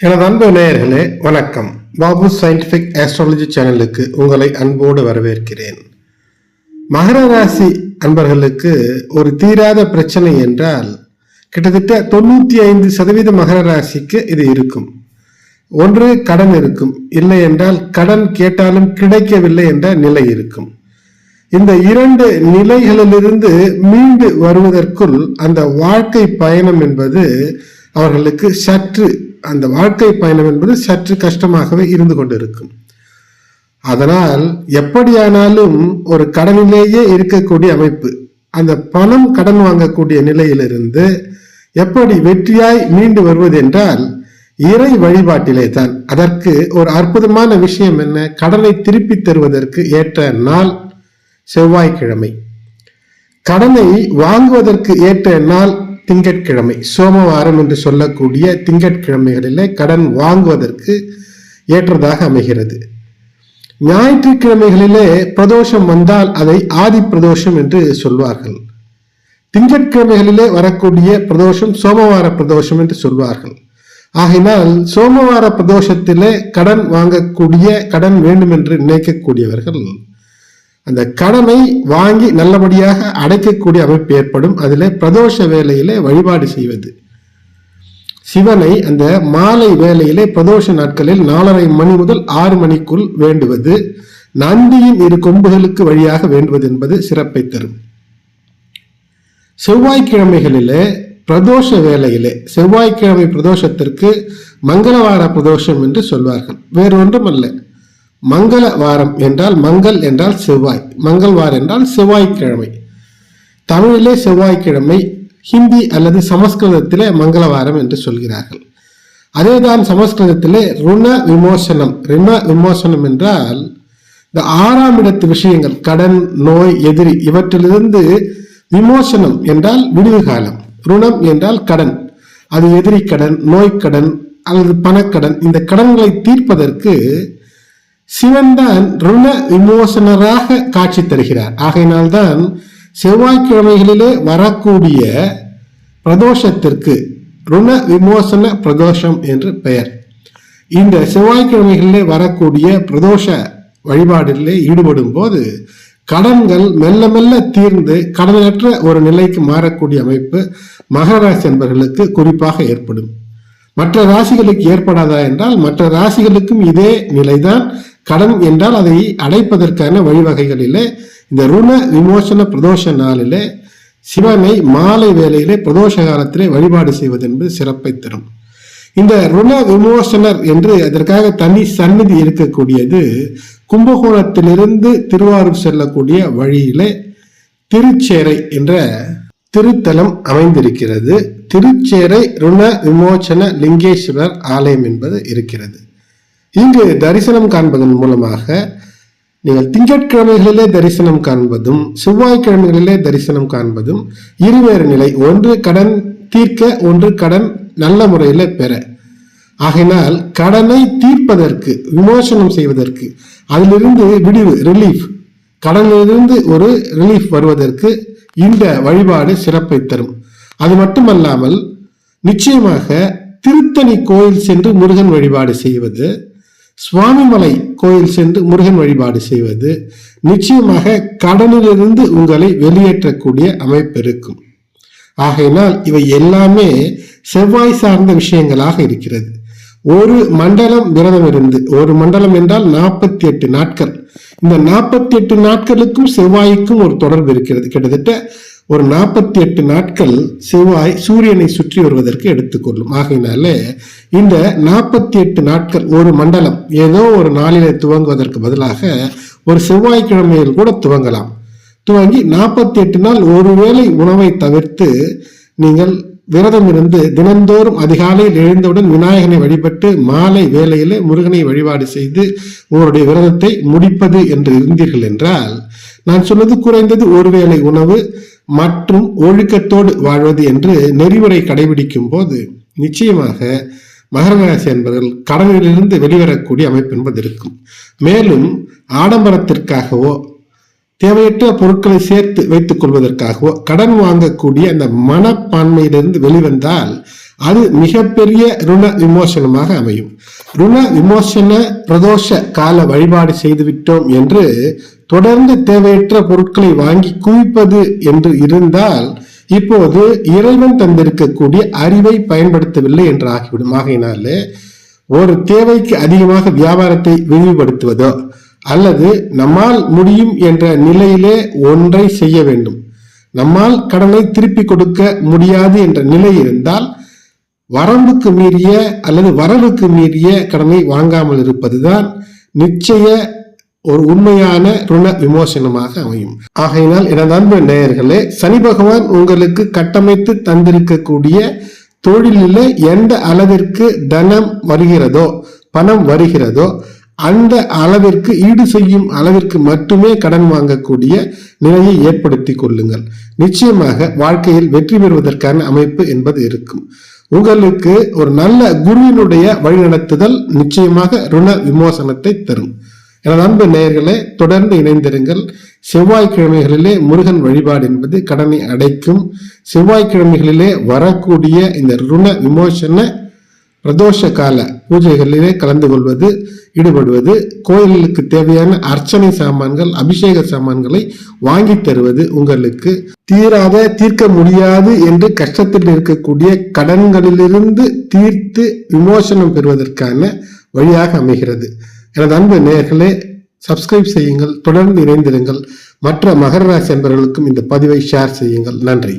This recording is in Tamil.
எனது அன்பு நேயர்களே வணக்கம். பாபு சயின்டிஃபிக் ஆஸ்ட்ராலஜி சேனலுக்கு உங்களை அன்போடு வரவேற்கிறேன். மகர ராசி அன்பர்களுக்கு ஒரு தீராத பிரச்சனை என்றால் கிட்டத்தட்ட தொண்ணூற்றி ஐந்து சதவீத மகர ராசிக்கு இது இருக்கும். ஒன்று கடன் இருக்கும். இல்லை என்றால் கடன் கேட்டாலும் கிடைக்கவில்லை என்ற நிலை இருக்கும். இந்த இரண்டு நிலைகளிலிருந்து மீண்டு வருவதற்குள் அந்த வாழ்க்கை பயணம் என்பது அவர்களுக்கு சற்று அந்த வாழ்க்கை பயணம் என்பது சற்று கஷ்டமாகவே இருந்து கொண்டிருக்கும். அதனால் எப்படியானாலும் ஒரு கடனிலேயே இருக்கக்கூடிய அமைப்பு அந்த பணம் கடன் வாங்கக்கூடிய நிலையிலிருந்து எப்படி வெற்றியாய் மீண்டு வருவது என்றால் இறை வழிபாட்டிலே தான். அதற்கு ஒரு அற்புதமான விஷயம் என்ன? கடனை திருப்பி தருவதற்கு ஏற்ற நாள் செவ்வாய்க்கிழமை. கடனை வாங்குவதற்கு ஏற்ற நாள் திங்கட்கிழமை சோமவாரம் என்று சொல்லக்கூடிய திங்கட்கிழமைகளிலே கடன் வாங்குவதற்கு ஏற்றதாக அமைகிறது. ஞாயிற்றுக்கிழமைகளிலே பிரதோஷம் வந்தால் அதை ஆதி பிரதோஷம் என்று சொல்வார்கள். திங்கட்கிழமைகளிலே வரக்கூடிய பிரதோஷம் சோமவார பிரதோஷம் என்று சொல்வார்கள். ஆகினால் சோமவார பிரதோஷத்திலே கடன் வாங்கக்கூடிய கடன் வேண்டும் என்று நினைக்கக்கூடியவர்கள் அந்த கடனை வாங்கி நல்லபடியாக அடைக்கக்கூடிய அமைப்பு ஏற்படும். அதில் பிரதோஷ வேலையிலே வழிபாடு செய்வது. சிவனை அந்த மாலை வேலையிலே பிரதோஷ நாட்களில் நாலரை மணி முதல் ஆறு மணிக்குள் வேண்டுவது நந்தியின் இரு கொம்புகளுக்கு வழியாக வேண்டுவது என்பது சிறப்பை தரும். செவ்வாய்க்கிழமைகளிலே பிரதோஷ வேலையிலே செவ்வாய்க்கிழமை பிரதோஷத்திற்கு மங்களவார பிரதோஷம் என்று சொல்வார்கள். வேறு ஒன்றும் அல்ல மங்கள வாரம் என்றால் மங்கள் என்றால் செவ்வாய் மங்கள்வார் என்றால் செவ்வாய்க்கிழமை. தமிழிலே செவ்வாய்க்கிழமை ஹிந்தி அல்லது சமஸ்கிருதத்திலே மங்களவாரம் என்று சொல்கிறார்கள். அதேதான் சமஸ்கிருதத்திலே ருண விமோசனம் ருண விமோசனம் என்றால் இந்த ஆறாம் இடத்து விஷயங்கள் கடன் நோய் எதிரி இவற்றிலிருந்து விமோசனம் என்றால் விடுவு காலம் ருணம் என்றால் கடன். அது எதிரி கடன் நோய்க்கடன் அல்லது பணக்கடன். இந்த கடன்களை தீர்ப்பதற்கு சிவன்தான் ருண விமோசனராக காட்சி தருகிறார். ஆகையினால்தான் செவ்வாய்க்கிழமைகளிலே வரக்கூடிய பிரதோஷத்திற்கு ருண விமோசன பிரதோஷம் என்று பெயர். இந்த செவ்வாய்க்கிழமைகளிலே வரக்கூடிய பிரதோஷ வழிபாடுகளிலே ஈடுபடும் போது கடன்கள் மெல்ல மெல்ல தீர்ந்து கடனற்ற ஒரு நிலைக்கு மாறக்கூடிய அமைப்பு மகர ராசி என்பவர்களுக்கு குறிப்பாக ஏற்படும். மற்ற ராசிகளுக்கு ஏற்படாதா என்றால் மற்ற ராசிகளுக்கும் இதே நிலைதான் கடன் என்றால் அதை அடைப்பதற்கான வழிவகைகளில் இந்த ருண விமோசன பிரதோஷ நாளிலே சிவனை மாலை வேளையிலே பிரதோஷ காலத்திலே வழிபாடு செய்வது என்பது சிறப்பை தரும். இந்த ருண விமோசனர் என்று அதற்காக தனி சந்நிதி இருக்கக்கூடியது கும்பகோணத்திலிருந்து திருவாரூர் செல்லக்கூடிய வழியிலே திருச்சேரை என்ற திருத்தலம் அமைந்திருக்கிறது. திருச்சேரை ருண விமோசன லிங்கேஸ்வரர் ஆலயம் என்பது இருக்கிறது. இங்கு தரிசனம் காண்பதன் மூலமாக நீங்கள் திங்கட்கிழமைகளிலே தரிசனம் காண்பதும் செவ்வாய்க்கிழமைகளிலே தரிசனம் காண்பதும் இருவேறு நிலை. ஒன்று கடன் தீர்க்க ஒன்று கடன் நல்ல முறையில் பெற. ஆகையினால் கடனை தீர்ப்பதற்கு விமோசனம் செய்வதற்கு அதிலிருந்து விடிவு ரிலீஃப் கடனிலிருந்து ஒரு ரிலீஃப் வருவதற்கு இந்த வழிபாடு சிறப்பை தரும். அது மட்டுமல்லாமல் நிச்சயமாக திருத்தணி கோயில் சென்று முருகன் வழிபாடு செய்வது சுவாமிமலை கோயில் சென்று முருகன் வழிபாடு செய்வது நிச்சயமாக கடனிலிருந்து உங்களை வெளியேற்றக்கூடிய அமைப்பு இருக்கும் ஆகையினால் இவை எல்லாமே செவ்வாய் சார்ந்த விஷயங்களாக இருக்கிறது. ஒரு மண்டலம் விரதம் இருந்து ஒரு மண்டலம் என்றால் நாற்பத்தி எட்டு நாட்கள். இந்த நாற்பத்தி எட்டு நாட்களுக்கும் செவ்வாய்க்கும் ஒரு தொடர்பு இருக்கிறது. கிட்டத்தட்ட ஒரு நாற்பத்தி எட்டு நாட்கள் செவ்வாய் சூரியனை சுற்றி வருவதற்கு எடுத்துக்கொள்ளும் ஆகையினால இந்த நாற்பத்தி எட்டு நாட்கள் ஒரு மண்டலம் ஏதோ ஒரு நாளில துவங்குவதற்கு பதிலாக ஒரு செவ்வாய்க்கிழமையில் கூட துவங்கலாம். துவங்கி நாற்பத்தி எட்டு நாள் ஒருவேளை உணவை தவிர்த்து நீங்கள் விரதம் இருந்து தினந்தோறும் அதிகாலையில் எழுந்தவுடன் விநாயகனை வழிபட்டு மாலை வேளையில் முருகனை வழிபாடு செய்து உங்களுடைய விரதத்தை முடிப்பது என்று இருந்தீர்கள் என்றால் நான் சொன்னது குறைந்தது ஒருவேளை உணவு மற்றும் ஒழுக்கத்தோடு வாழ்வது என்று நெறிமுறை கடைபிடிக்கும் போது நிச்சயமாக மகர ராசி என்பவர்கள் கடனிலிருந்து வெளிவரக்கூடிய அமைப்பு என்பது இருக்கும். மேலும் ஆடம்பரத்திற்காகவோ தேவையற்ற பொருட்களை சேர்த்து வைத்துக் கொள்வதற்காகவோ கடன் வாங்கக்கூடிய அந்த மனப்பான்மையிலிருந்து வெளிவந்தால் அது மிகப்பெரிய ருண விமோசனமாக அமையும். ருண விமோசன பிரதோஷ கால வழிபாடு செய்துவிட்டோம் என்று தொடர்ந்து தேவையற்ற பொருட்களை வாங்கி குவிப்பது என்று இருந்தால் இப்போது இறைவன் தந்திருக்கக்கூடிய அறிவை பயன்படுத்தவில்லை என்று ஆகிவிடும். ஆகையினாலே ஒரு தேவைக்கு அதிகமாக வியாபாரத்தை விரிவுபடுத்துவதோ அல்லது நம்மால் முடியும் என்ற நிலையிலே ஒன்றை செய்ய வேண்டும். நம்மால் கடனை திருப்பி கொடுக்க முடியாது என்ற நிலை இருந்தால் வரம்புக்கு மீறிய அல்லது வரவுக்கு மீறிய கடனை வாங்காமல் இருப்பதுதான் நிச்சய ஒரு உண்மையான ருண விமோசனமாக அமையும். ஆகையினால் எனது அன்பு நேயர்களே சனி பகவான் உங்களுக்கு கட்டமைத்து தந்திருக்கக்கூடிய தொழிலில் எந்த அளவிற்கு தனம் வருகிறதோ பணம் வருகிறதோ அந்த அளவிற்கு ஈடு செய்யும் அளவிற்கு மட்டுமே கடன் வாங்கக்கூடிய நிலையை ஏற்படுத்தி கொள்ளுங்கள். நிச்சயமாக வாழ்க்கையில் வெற்றி பெறுவதற்கான அமைப்பு என்பது இருக்கும். உங்களுக்கு ஒரு நல்ல குருவினுடைய வழிநடத்துதல் நிச்சயமாக ருண விமோசனத்தை தரும். எனது அன்பு நேயர்களே தொடர்ந்து இணைந்திருங்கள். செவ்வாய்க்கிழமைகளிலே முருகன் வழிபாடு என்பது கடனை அடைக்கும். செவ்வாய்க்கிழமைகளிலே வரக்கூடிய இந்த ருண விமோசன பிரதோஷ கால பூஜைகளிலே கலந்து கொள்வது ஈடுபடுவது கோயில்களுக்கு தேவையான அர்ச்சனை சாமான்கள் அபிஷேக சாமான்களை வாங்கி தருவது உங்களுக்கு தீராத தீர்க்க முடியாது என்று கஷ்டத்தில் இருக்கக்கூடிய கடன்களிலிருந்து தீர்த்து விமோசனம் பெறுவதற்கான வழியாக அமைகிறது. எனது அன்பு நேர்களே சப்ஸ்கிரைப் செய்யுங்கள் தொடர்ந்து இணைந்திருங்கள். மற்ற மகர ராசி அன்பர்களுக்கும் இந்த பதிவை ஷேர் செய்யுங்கள். நன்றி.